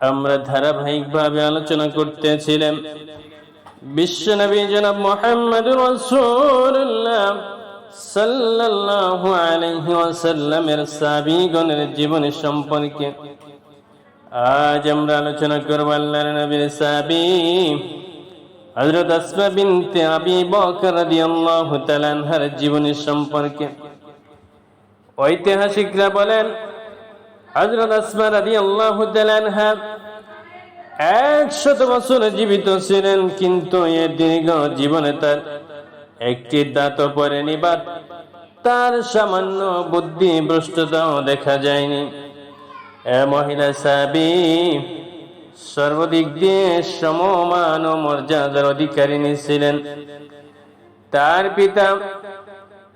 আমরা ধারাবাহিকভাবে আলোচনা করতেছিলাম। বিশ্বনবী জনাব মোহাম্মদ রসুল্লাহ সাল্লাল্লাহু আলাইহি ওয়াসাল্লামের সাবিগণের জীবন সম্পর্কে। আজ আমরা আলোচনা করব আল্লাহর নবীর সাবি হযরত আসমা বিনতে আবি বকর রাদিয়াল্লাহু তাআলা জীবনী সম্পর্কে। ঐতিহাসিকরা বলেন হজরত আসমা রাদি আল্লাহ একশত বছর জীবিত ছিলেন, কিন্তু এ দীর্ঘ জীবনে তার একটি দাঁত পড়েনি বা তার সামান্য বুদ্ধি, ভ্রষ্টতাও দেখা যায়নি। এ মহিলা সাবি সর্বদিক দিয়ে সমমান ও মর্যাদার অধিকারিণী ছিলেন। তার পিতা,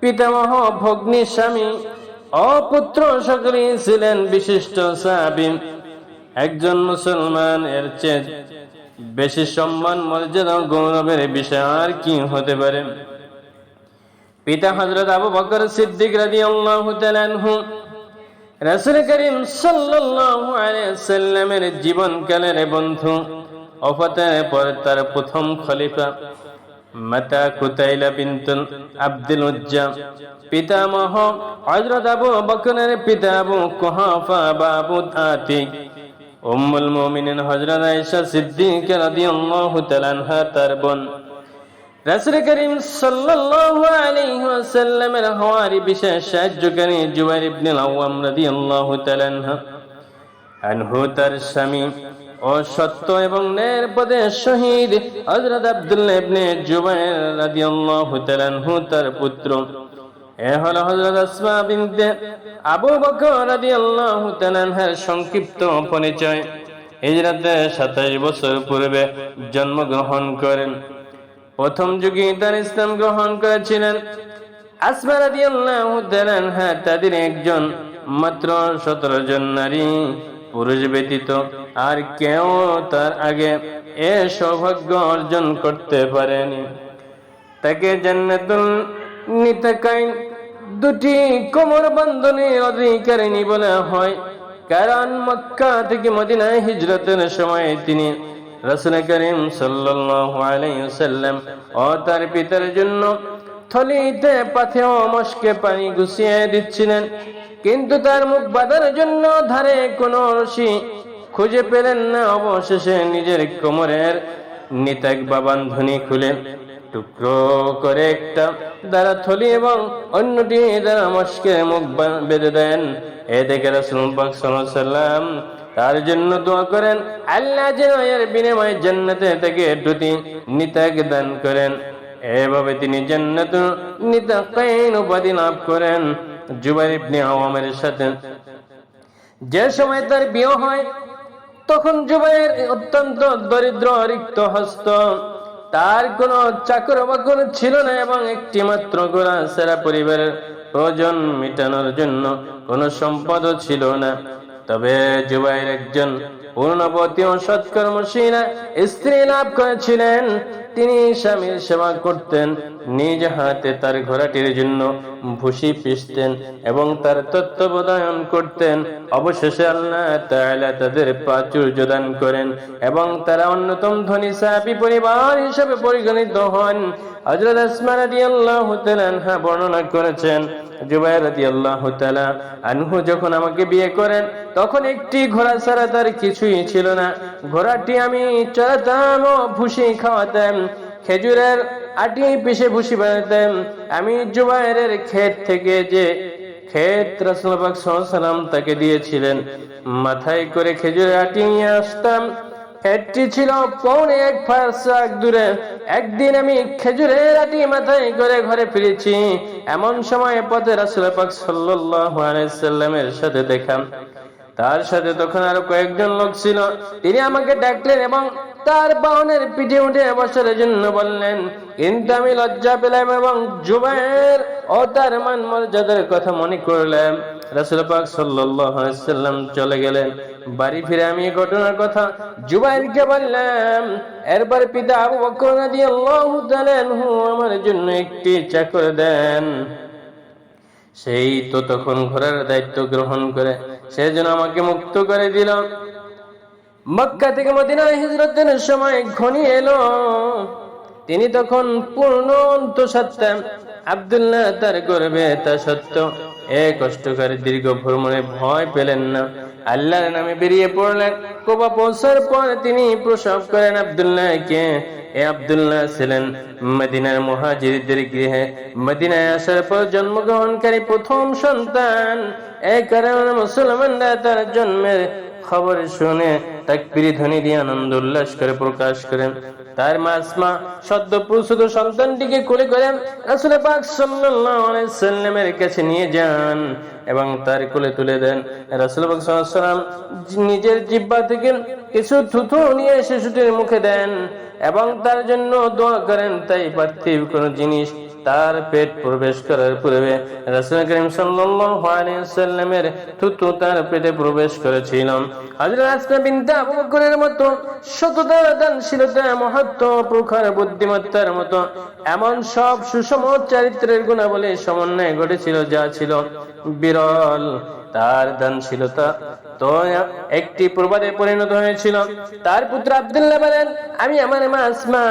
পিতামহ ভগ্নী স্বামী অপুত্র সকলেই ছিলেন বিশিষ্ট সাহাবিম একজন মুসলমান, এর চেয়ে বেশি সম্মান, মর্যাদা গৌরবের বিষয় আর কি হতে পারে? পিতা হজরত আবু বকর সিদ্দিক তাআলা আনহু, রাসূল করিম সাল্লামের জীবনকালের বন্ধু অফাতের পর তার প্রথম খলিফা। মাতা কুতাইলা বিনতুল আব্দুল উজ্জা। পিতামহ হযরত আবু বকরের পিতা আবু কুহাফা বা আবু আতিক উম্মুল মুমিনিন হযরত আয়েশা সিদ্দিকা রাদিয়াল্লাহু তাআলা আনহা, তার বোন। রাসূল করিম সাল্লাল্লাহু আলাইহি ওয়াসাল্লামের বিশেষ সাহায্যকারী জুবাইর ইবনে আওয়াম রাদিয়াল্লাহু তাআলা আনহু তার স্বামী। ও সত্য এবং ন্যায়ের পদে শহীদ হযরত আব্দুল্লাহ ইবনে জুবাইর রাদিয়াল্লাহু তাআলা তার পুত্র। এ হলো হযরত আসমা বিনতে আবু বকর রাদিয়াল্লাহু তাআলা সংক্ষিপ্ত পরিচয়। হিজরতের 27 বছর পূর্বে জন্মগ্রহণ করেন। প্রথম যুগে তার ইসলাম গ্রহণ করেছিলেন। আসমা রাদিয়াল্লাহু তাআলা তাদের একজন মাত্র 17 জন নারী। পুরুষ ব্যতীত আর কেউ তার আগে এ সৌভাগ্য অর্জন করতে পারেনি। তাকে জান্নাতুল নিতাকাইন দুটি কোমর বন্ধনের অধিকারিণী বলা হয়। কারণ মক্কা থেকে মদিনায় হিজরতের সময় তিনি রাসূল করিম ওয়াসাল্লাম ও তার পিতার জন্য থলিতে পাথেও মস্কে পানি গুছিয়ে দিচ্ছিলেন। কিন্তু তার মুখ বাঁধার জন্য ধারে কোনো রশি খুঁজে পেলেন না। অবশেষে নিজের কোমরের নিতাক বাবান্ধনী খুলেন টুকরো করে একটা দ্বারা থলি এবং অন্যটি দ্বারা মস্কের মুখ বেঁধে দেন। এ দেখে সাল্লাম তার জন্য দোয়া করেন, আল্লাহ যেন এর বিনিময়ে জান্নাতে থেকে দুটি নিতাক দান করেন। এভাবে তিনি জান্নাত নিতাকাইন উপাধি লাভ করেন। জুবাইর ইবনে আওয়ামের সাথে। যে সময় তার বিয়ে হয়, তখন জুবাইর অত্যন্ত দরিদ্র রিক্ত হস্ত। তার কোনো চাকর বাকর ছিল না এবং একটি মাত্র গোড়া সেরা পরিবারের প্রয়োজন মেটানোর জন্য কোনো সম্পদও ছিল না। তবে জুবাইর একজন পূর্ণবতী ও স্ত্রী লাভ করেছিলেন। তিনি স্বামীর সেবা করতেন, নিজ হাতে তার ঘোড়াটির জন্য ভুসি পিসতেন এবং তার তত্ত্বাবধান করতেন। অবশেষে আল্লাহ তাদের প্রাচুর্য দান করেন এবং তারা অন্যতম ধনী সাহাবী পরিবার হিসেবে পরিগণিত হন। হযরত আসমা রাদিয়াল্লাহু বর্ণনা করেছেন জুবাইর যখন আমাকে বিয়ে করেন, তখন একটি ঘোড়া ছাড়া তার কিছুই ছিল না। ঘোড়াটি আমি চড়াতাম ও ভুসি খাওয়াতাম, খেজুরের আটি পিষে ভুসি বানাতাম। আমি জুবাইরের ক্ষেত থেকে যে ক্ষেত রাসূল তাকে দিয়েছিলেন, মাথায় করে খেজুরের আটি নিয়ে আসতাম। ক্ষেতটি ছিল পৌনে এক ফাঁসাক দূরে। একদিন আমি খেজুরের আটি মাথায় করে ঘরে ফিরেছি। এমন সময় পথে রাসুল পাক সাল্লামের সাথে দেখা। তার সাথে তখন আরও কয়েকজন লোক ছিল। তিনি আমাকে ডাকলেন এবং তার বাহনের পিঠে উঠে বসার জন্য বললেন, কিন্তু আমি লজ্জা পেলাম এবং জুবাইর ও তার মান মর্যাদার কথা মনে করলাম। রাসুল পাক সাল্লাম চলে গেলেন। বাড়ি ফিরে আমি ঘটনার কথা জুবাইরকে বললাম, এরপর পিতা আবু বকর রাদিয়াল্লাহু তাআলা আমার জন্য একটি চাকর দেন। সেই তো তখন ঘোরার দায়িত্ব গ্রহণ করে সেই জন্য আমাকে মুক্ত করে দিল। মক্কা থেকে মদিনায় হিজরতের সময় ঘনিয়ে এলো। তিনি তখন পূর্ণ অন্তঃসত্ত্বা আব্দুল্লাহ তার গর্বে তা সত্য এ কষ্টকারী দীর্ঘ ভ্রমণে ভয় পেলেন না। আল্লাহর নামে বেরিয়ে পড়লেন। কোবা পৌঁছার পর তিনি প্রসব করেন আব্দুল্লাহকে। এ আব্দুল্লাহ ছিলেন মদিনার মুহাজিরদের গৃহে। মদিনায় আসার পর জন্মগ্রহণকারী প্রথম সন্তান। এই কারণে মুসলমানরা তার জন্মের খবর শুনে তাকবীর ধ্বনি দিয়ে আনন্দ উল্লাস করে প্রকাশ করেন। তার মা আসমা সদ্য প্রসূত সন্তানটিকে কোলে করে রাসূল পাক সাল্লাল্লাহু আলাইহি সাল্লামের কাছে নিয়ে যান এবং তার কোলে তুলে দেন। রাসূল পাক সাল্লাল্লাহু আলাইহি সাল্লাম নিজের জিহ্বা থেকে কিছু থুথু নিয়ে শিশুটির মুখে দেন এবং তার জন্য দোয়া করেন, তাই পার্থিব কোন জিনিস তার পেট প্রবেশ করার পূর্বে রাসূল করিম সাল্লামের থুতু তার পেটে প্রবেশ করেছিল। হযরত আসমা বিনতে আবু বকরের মতো বুদ্ধিমত্তার মতো এমন সব সুষম চরিত্রের গুণাবলী সমন্বয় ঘটেছিল, যা ছিল বিরল। তার দানশীলতা একটি প্রবাদে পরিণত হয়েছিল। তার পুত্র আব্দুল্লাহ বলেন, আমি আমার মা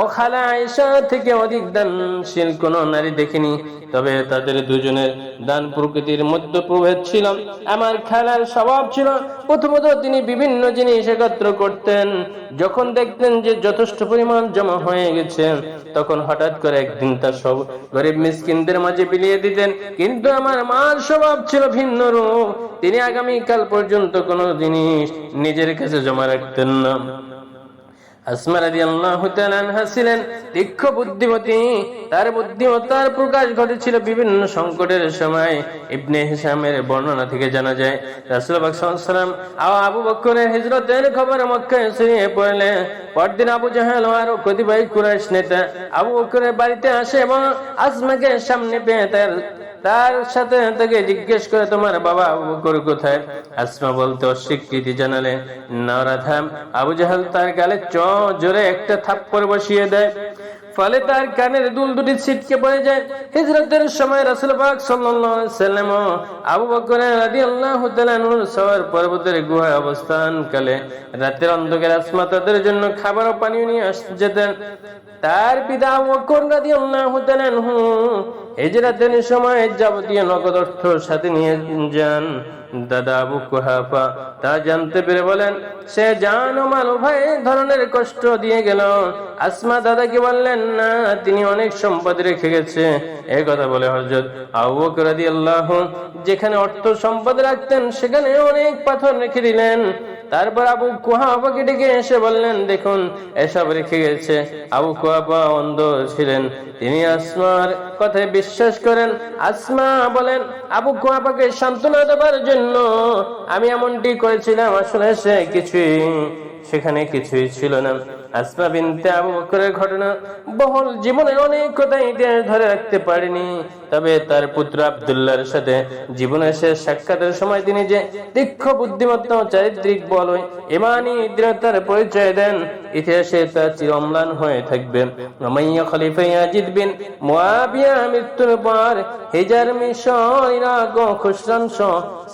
ও খালা আয়েশা থেকে অধিক দানশীল কোন নারী দেখিনি। তবে তাদের দুজনের দান প্রকৃতির মধ্যে প্রভেদ ছিল। আমার খালার স্বভাব ছিল, প্রথমত তিনি বিভিন্ন জিনিস একত্র করতেন। যখন দেখতেন যে যথেষ্ট পরিমাণ জমা হয়ে গেছে, তখন হঠাৎ করে একদিন তার সব গরিব মিসকিনদের মাঝে বিলিয়ে দিতেন। কিন্তু আমার মার স্বভাব ছিল ভিন্ন রূপ। তিনি আগামীকাল পর্যন্ত কোনো জিনিস নিজের কাছে জমা রাখতেন না। তার বুদ্ধিমত্তার প্রকাশ ঘটেছিল বিভিন্ন সংকটের সময়। ইবনে হিশামের বর্ণনা থেকে জানা যায় আবু বকরের হিজরতের খবর মক্কায় পড়লে পরদিন আবু কুরাইশ নেতা আবু বাড়িতে আসে এবং আসমাকে সামনে পেয়ে তার তার সাথে তাকে জিজ্ঞেস করে, তোমার বাবা আবু বকর কোথায়? আসমা বলতে অস্বীকৃতি জানালে নরাধাম আবু জাহাল তার গালে চ জোরে একটা থাপ্পড় বসিয়ে দেয়। ফলে তার কানের দুল দুটি ছিটকে পড়ে যায়। হিজরতের সময় রাসূল পাক সাল্লাম আবু বকর রাদিয়াল্লাহু তাআলা নূর পর্বতের গুহায় অবস্থান কালে রাতের অন্ধকারে আসমা তাদের জন্য খাবার ও পানি নিয়ে আস যেতেন। তার পিতা আবু বকর রাদিয়াল্লাহু তাআলা হিজরতের সময় যাবতীয় নগদ অর্থ সাথে নিয়ে যান। দাদা আবু কুহাফা তা জানতে পেরে বলেন, সে জান ও মাল উভয় ধরনের কষ্ট দিয়ে গেল। আসমা দাদাকে বললেন, না, তিনি অনেক সম্পদ রেখে গেছে। এই কথা বলে হজরত আবু রাদিয়াল্লাহু যেখানে অর্থ সম্পদ রাখতেন সেখানে অনেক পাথর রেখে দিলেন। তারপর আবু কুহাফাকে ডেকে এসে বললেন, দেখুন, এসব রেখে গেছে। আবু কুহাফা অন্ধ ছিলেন। তিনি আসমার কথায় বিশ্বাস করেন। আসমা বলেন, আবু কুহাফাকে সান্ত্বনা দেবার জন্য আমি এমনটি করেছিলাম, আসলে সে কিছুই, সেখানে কিছুই ছিল না। আসমা বিনতে আবু বকরের ঘটনা বহুল জীবনের অনেক কথা ইতিহাস ধরে রাখতে পারেনি। তবে তার পুত্র আব্দুল্লাহর সাথে জীবনের শেষ সাক্ষাতের সময় তিনি যে দীক্ষ বুদ্ধিমত্তা চারিত্রিক বল ইমানি দৃঢ়তার পরিচয় দেন, ইতিহাসে তা চিরম্লান হয়ে থাকবে। উমাইয়া খলিফা ইয়াজিদ বিন মুয়াবিয়া মৃত্যুর পর হিজার মিশর ইরাক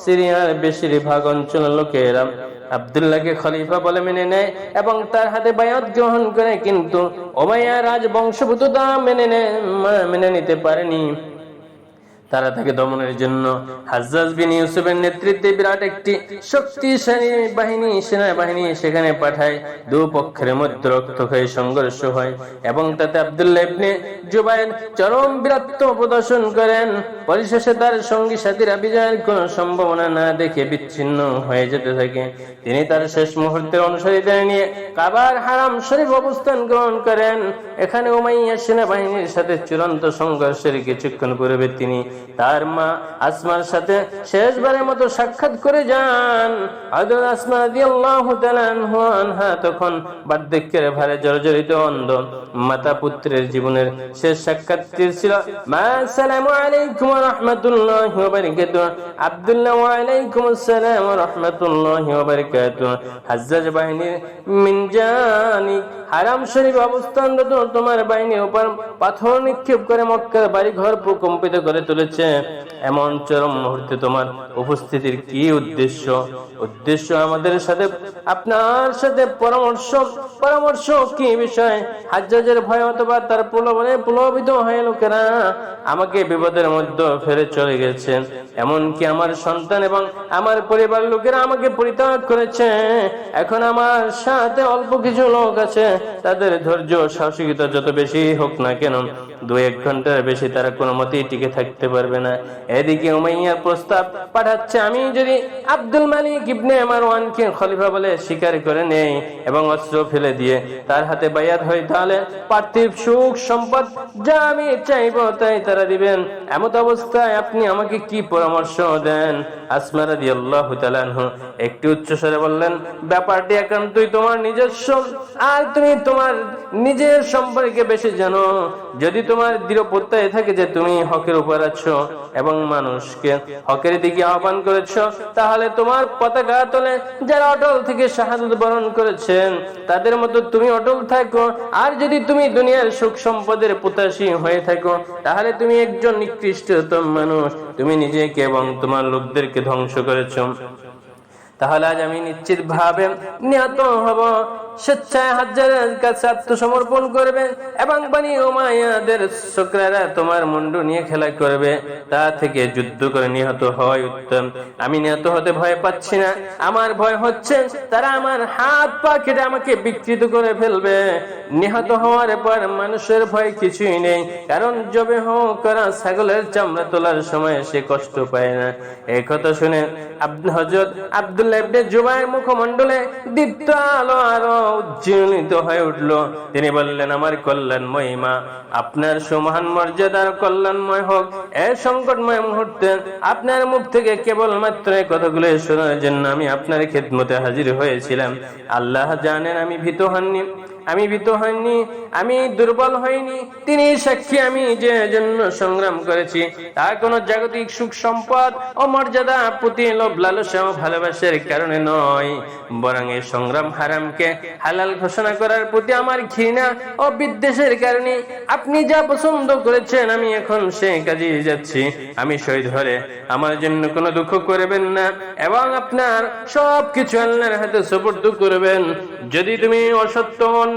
সিরিয়ার বেশিরভাগ অঞ্চলের লোকেরা আবদুল্লাহকে খলিফা বলে মেনে নেয় এবং তার হাতে বায়াত গ্রহণ করে, কিন্তু ওমাইয়া রাজবংশভূততা মেনে নেয় মেনে নিতে পারেনি। তারা তাকে দমনের জন্য হাজ্জাজ বিন ইউসুফের নেতৃত্বে বিরাট একটি শক্তিশালী বাহিনী, সেনাবাহিনী সেখানে পাঠায়। দুপক্ষের মধ্যে রক্তক্ষয়ী সংঘর্ষ হয় এবং তাতে আব্দুল্লাহ ইবনে চরম বীরত্ব প্রদর্শন করেন। পরিশেষে তার সঙ্গী সাথীরা বিজয়ের কোনো সম্ভাবনা না দেখে বিচ্ছিন্ন হয়ে যেতে থাকে। তিনি তার শেষ মুহূর্তের অনুসারীদের নিয়ে কাবার হারাম শরীফ অবস্থান গ্রহণ করেন। এখানে উমাইয়া সেনাবাহিনীর সাথে চূড়ান্ত সংঘর্ষের কিছুক্ষণ পূর্বে তিনি তার মা আসমার সাথে শেষবারের মতো সাক্ষাৎ করে যান। আসমা তখন বার্ধক্যের ভারে জর্জরিত অন্ধ মাতা পুত্রের জীবনের শেষ সাক্ষাৎ ছিল। আব্দুল্লাহ আলাইকুম বাহিনীর মিনজানি হারাম শরীফ অবস্থানরত তোমার বাহিনীর উপর পাথর নিক্ষেপ করে মক্কার বাড়ি ঘর প্রকম্পিত করে তুলেছে। এমন চরম মুহূর্তে তোমার উপস্থিতির কি উদ্দেশ্য? উদ্দেশ্য আমাদের সাথে, আপনার সাথে পরামর্শ পরামর্শ কি বিষয়? হাজ্জাজের ভয় অথবা তার প্রলোভনে প্রলোভিত হয়ে লোকেরা আমাকে বিপদের মধ্যে ফেরে চলে গেছে। এমনকি আমার সন্তান এবং আমার পরিবার লোকেরা আমাকে পরিত্যাগ করেছে। এখন আমার সাথে অল্প কিছু লোক আছে। তাদের ধৈর্য সাহসিকতা যত বেশি হোক না কেন দু এক ঘণ্টার বেশি তারা কোনো মতেই টিকে থাকতে পারবে না। এদিকে উমাইয়ার প্রস্তাব পাঠাচ্ছে, আমি যদি আব্দুল মালিক ইবনে মারওয়ানকে খলিফা বলে স্বীকার করে নেই এবং অস্ত্র ফেলে দিয়ে তার হাতে বায়াত হই তাহলে পার্থিব সুখ, সম্পদ যা আমি চাইব তাই তারা দিবেন। এমত অবস্থায় আপনি আমাকে কি পরামর্শ দেন? আসমা রাদিয়াল্লাহু তাআলা আনহু একটু উচ্চস্বরে বললেন, ব্যাপারটি একান্তই তোমার নিজস্ব, আর তুমি তোমার নিজের সম্পর্কে বেশি জানো। যদি তোমার দৃঢ় প্রত্যয় থাকে যে তুমি হকের উপর আছো এবং মানুষকে হকের দিকে আহ্বান করেছ, তাহলে তোমার পতাকা তলে যারা অটল থেকে শাহাদত বরণ করেছেন, তাদের মতো তুমি অটল থাকো। আর যদি তুমি দুনিয়ার সুখ সম্পদের প্রত্যাশী হয়ে থাকো, তাহলে তুমি একজন নিকৃষ্টতম মানুষ। তুমি নিজেকে এবং তোমার লোকদেরকে ধ্বংস করেছ। তাহলে আজ আমি নিশ্চিত ভাবে নিহত হব। স্বেচ্ছায় হাজারের কাছে আত্মসমর্পণ করবে এবং বানি ওমায়াদের শোকরারা তোমার মুন্ডু নিয়ে খেলা করবে। তা থেকে যুদ্ধ করে নিহত হওয়াই উত্তম। আমি নিহত হতে ভয় পাচ্ছি না। আমার ভয় হচ্ছে তারা আমার হাত পা কেটে আমাকে বিকৃত করে ফেলবে। নিহত হওয়ার পর মানুষের ভয় কিছুই নেই। কারণ জবে হোক করা ছাগলের চামড়া তোলার সময় সে কষ্ট পায় না। এই কথা শুনে হযরত আব্দুল্লাহ জুবাইর মুখমণ্ডলে দীপ্ত আলো আরও উজ্জ্বলিত হয়ে উঠল। তিনি বললেন, আমার কল্যাণময় মা, আপনার সুমহান মর্যাদার কল্যাণময় হোক। এ সংকটময় মুহূর্তে আপনার মুখ থেকে কেবল মাত্র এই কথাগুলো শোনার জন্য আমি আপনার খেদমতে হাজির হয়েছিলাম। আল্লাহ জানেন আমি ভীত হননি। আমি ভীত হইনি, আমি দুর্বল হইনি। তিনি সাক্ষী আমি যে জন্য সংগ্রাম করেছি। তার কোন জাগতিক সুখ সম্পদ ও মর্যাদা প্রতি লোভ লালসা ও ভালোবাসার কারণে নয়। বরং এই সংগ্রাম হারামকে হালাল ঘোষণা করার প্রতি আমার ঘৃণা ও বিদ্বেষের কারণে আপনি যা পছন্দ করেছেন, আমি এখন সে কাজে যাচ্ছি। আমি শহীদ হলে আমার জন্য কোনো দুঃখ করবেন না এবং আপনার সব কিছু আল্লাহর হাতে সুপর্দ করবেন। যদি তুমি অসত্য অন্যের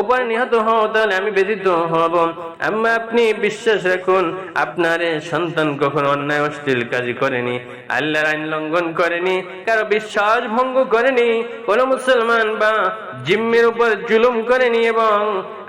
উপর নিহত হও, তাহলে আমি ব্যতীত হব। আম্মা, আপনি বিশ্বাস রাখুন, আপনার সন্তান কখনো অন্যায়, অশ্লীল কাজ করেনি। আল্লাহর আইন লঙ্ঘন করেনি, কারও বিশ্বাস ভঙ্গ করেনি, কোন মুসলমান বা জিম্মের উপর জুলুম করেনি এবং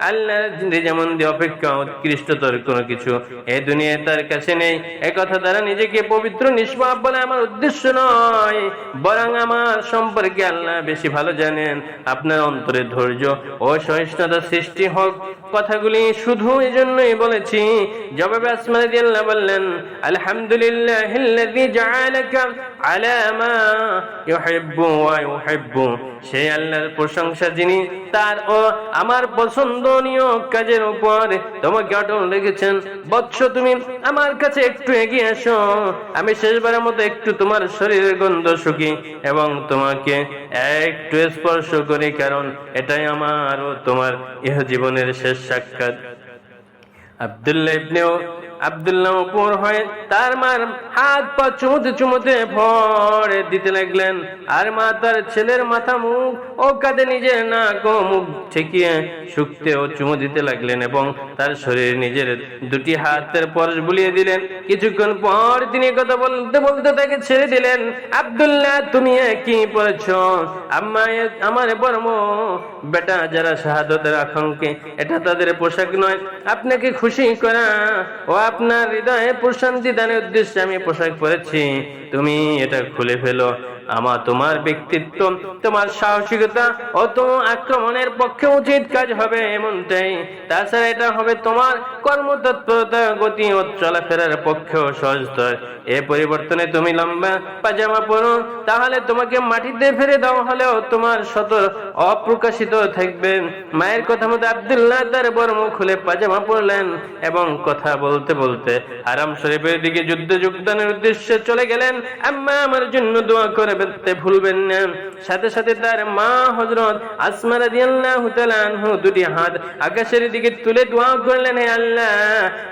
আল্লাহর যেমন দিয়ে অপেক্ষা উৎকৃষ্টতর কোনো কিছু এই দুনিয়ায় তার কাছে নেই। এ কথা দ্বারা নিজেকে পবিত্র, নিষ্পাপ বলে আমার উদ্দেশ্য নয়, বরং আমার সম্পর্কে আল্লাহ বেশি ভালো জানেন। আপনার অন্তরে ধৈর্য ও সহিষ্ণুতা সৃষ্টি হোক, কথাগুলি শুধু এই জন্যই বলেছি। জবাবে আসমা রাদিয়াল্লাহু বললেন আলহামদুলিল্লাহ জাআলাকা ইউহিব্বু ওয়া ইউহিব্বু। সেই আল্লাহর প্রশংসা যিনি তার ও আমার পছন্দনীয় কাজের উপর তোমাকে অটল রেখেছেন। বৎস তুমি আমার কাছে একটু এগিয়ে আসো আমি শেষবারের মতো একটু তোমার শরীরের গন্ধ শুকি এবং তোমাকে একটু স্পর্শ করি, কারণ এটাই আমার ও তোমার ইহ জীবনের শেষ সাক্ষাৎ। আবদুল্লাহ ইবনেও আব্দুল্লাহ উপর হয়ে তার মার হাত পা চুমুতে চুমুতে ভরে দিতে লাগলেন। আর মা তার ছেলের মাথা মুখ ও কাঁধে নিজের নাক ও মুখ ঠেকিয়ে শুকতে ও চুমু দিতে লাগলেন এবং তার শরীর নিজের দুটি হাতের পরশ বুলিয়ে দিলেন। কিছুক্ষণ পর তিনি কথা বলতে বলতে তাকে ছেড়ে দিলেন। আব্দুল্লাহ, তুমি কি পড়েছ। আম্মা আমার বর্ম। বেটা, যারা শাহাদতের আকাঙ্ক্ষে এটা তাদের পোশাক নয়। আপনাকে খুশি করা। ও আপনার হৃদয়ে প্রশান্তি দানের উদ্দেশ্যে আমি পোশাক পরেছি। তুমি এটা খুলে ফেলো। আমার তোমার ব্যক্তিত্ব, তোমার সাহসিকতা ও তো আক্রমণের পক্ষে উচিত কাজ হবে এমনটাই। তাছাড়া এটা হবে তোমার কর্মতৎপরতা, গতি ও চলাফেরার পক্ষেও সহজতর এ পরিবর্তনে তুমি লম্বা পাজামা পরো, তাহলে তোমাকে মাটিতে ফেলে দেওয়া হলেও তোমার শত অপ্রকাশিত থাকবে। মায়ের কথা মতো আব্দুল্লাহ তার বর্ম খুলে পাজামা পরলেন এবং কথা বলতে বলতে আরাম শরীফের দিকে যুদ্ধে যোগদানের উদ্দেশ্যে চলে গেলেন। আম্মা, আমার জন্য দোয়া করে আকাশের দিকে তুলে দোয়া করলেন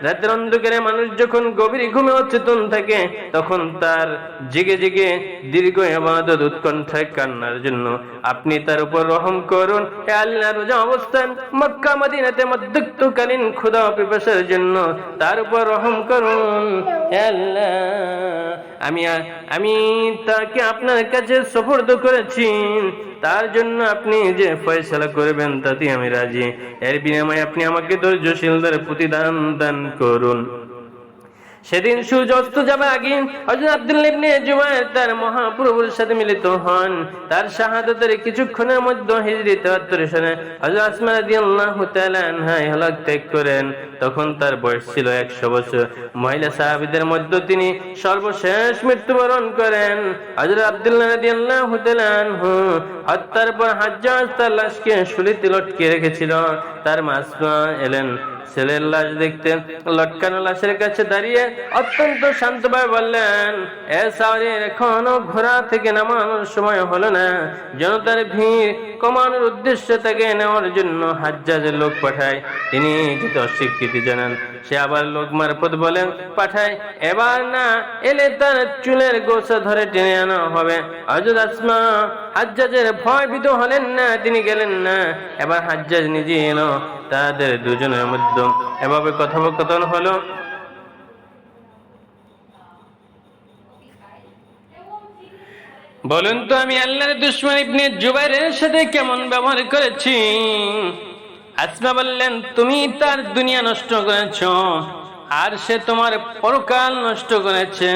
রাতের অন্ধকারে মানুষ যখন গভীর ঘুমে অচেতন থাকে, তখন তার জেগে জেগে দীর্ঘ ইবাদত উৎকণ্ঠায় কান্নার জন্য আপনি তার উপর রহম করুন। আল্লাহ, রোজা অবস্থান মক্কা, মদিনাতে মধ্যকালীন ক্ষুধা পিপাসার জন্য তার উপর রহম করুন। আল্লাহ আমি আমি তাকে আপনার কাছে সফর্দ করেছি। তার জন্য আপনি যে ফয়সালা করবেন তাতে আমি রাজি। এর বিনিময়ে আপনি আমাকে ধৈর্যশীলদের প্রতিদান দান করুন। সেদিন সূর্যস্ত যাবে আগে হযরত মহাপ্রভুর সাথে মিলিত হন। তার শাহাদাতের কিছুক্ষণের মধ্যে হিজরি 73 সনে হযরত আসমা রাদিয়াল্লাহু তাআলা আনহা ইহলোক ত্যাগ করেন। তখন তার বয়স ছিল 100 বছর। মহিলা সাহাবীদের মধ্যে তিনি সর্বশেষ মৃত্যুবরণ করেন। হযরত আব্দুল্লাহ রাদিয়াল্লাহু হত্যার পর হাজ্জাজ তার লাশকে শুলিতে লটকে রেখেছিল। তার মাসমা এলেন। ছেলের লাশ দেখতে লটকানো লাশের কাছে দাঁড়িয়ে অত্যন্ত শান্তভাবে বললেন, এ সাওরি এখনও ঘোড়া থেকে নামানোর সময় হলো না। জনতার ভিড় কমানোর উদ্দেশ্যে তাকে নেওয়ার জন্য হাজ্জাজের লোক পাঠায়। তিনি যেতে অস্বীকৃতি জানান, সে আবার লোক মারফত বলেন, পাঠায়, এবার না এলে তার চুলের গোসা ধরে টেনে আনা হবে। হজরত আসমা হাজ্জাজের ভয় ভীত হলেন না, তিনি গেলেন না। এবার হাজ্জাজ নিজে এলো তাদের দুজনের মধ্যে এভাবে কথোপকথন হলো। বলুন তো, আমি আল্লাহর দুশ্মন ইবনে জুবাইরের সাথে কেমন ব্যবহার করেছি? আসমা বললেন, তুমি তার দুনিয়া নষ্ট করেছ, আর সে তোমার পরকাল নষ্ট করেছে।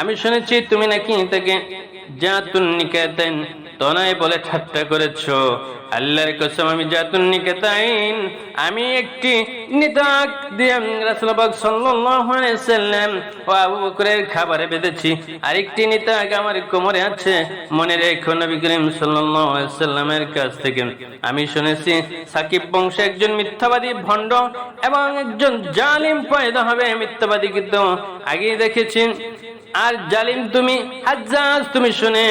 আমি শুনেছি, তুমি নাকি তাকে জাতুন নিকেতেন তনায় বলে ঠাট্টা করেছ। আল্লাহর কসম, আমি জাতুন নিকেতাইন। আমি একটি নিতাক দিয়ে রাসূলুল্লাহ সাল্লাল্লাহু আলাইহি সাল্লাম ও আবু বকরের খাবারে বেঁধেছি। আরেকটি নিতাক আমার কোমরে আছে। মনে রেখো নবী করিম সাল্লাল্লাহু আলাইহি সাল্লামের কাছ থেকে। আমি শুনেছি সাকিব বংশে একজন মিথ্যাবাদী ভণ্ড এবং একজন জালিম পয়দা হবে মিথ্যাবাদী, কিন্তু আগেই দেখেছি আর জালিম তুমি, হাজ্জাজ তুমি শুনে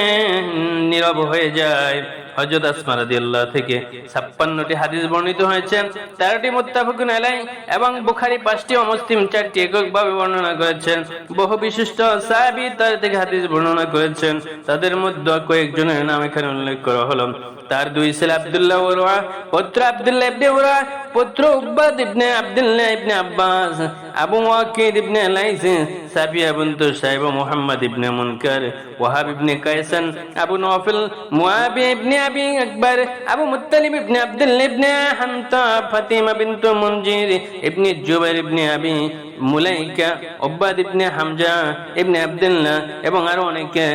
নীরব হয়ে যায়। হজরত আসমা রাদিয়াল্লাহু থেকে ছাপ্পান্নটি হাদিস বর্ণিত হয়েছে। তেরোটি মুত্তাফাকুন আলাই এবং বুখারী পাঁচটি ও মুসলিম চারটি এককভাবে বর্ণনা করেছেন। বহু বিশিষ্ট সাহাবী তার থেকে হাদিস বর্ণনা করেছেন। তাদের মধ্যে কয়েকজনের নাম এখানে উল্লেখ করা হলো। তার দুই ছেলে আব্দুল্লাহ ওরওয়া, পুত্র আব্দুল্লাহ ইবনে ওরওয়া, পুত্র Ubbad ibn Abdullah ibn Abbas, Abu Waqid ibn Lais, Sabiya bint Saib Muhammad ibn Munkar, Wahab ibn Kaysan, Abu Nawfal Muawi ibn Abi Akbar, Abu Muttalib ibn Abdullah ibn Hamta Fatima bintu Munzir, ibn Zubair ibn Abi, Mulaika Ubbad ইবনে হামজা, ইবনে আব্দুল্লাহ এবং আরও অনেকে।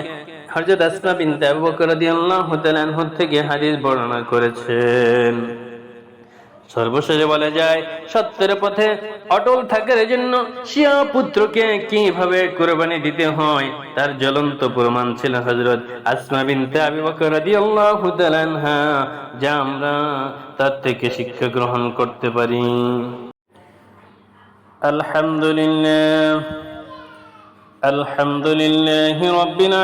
কীভাবে কোরবানি দিতে হয়, তার জ্বলন্ত প্রমাণ ছিল হযরত আসমা বিনতে আবু যা আমরা তার থেকে শিক্ষা গ্রহণ করতে পারি। আলহামদুলিল্লাহ আলহামদুলিল্লাহ রাব্বিল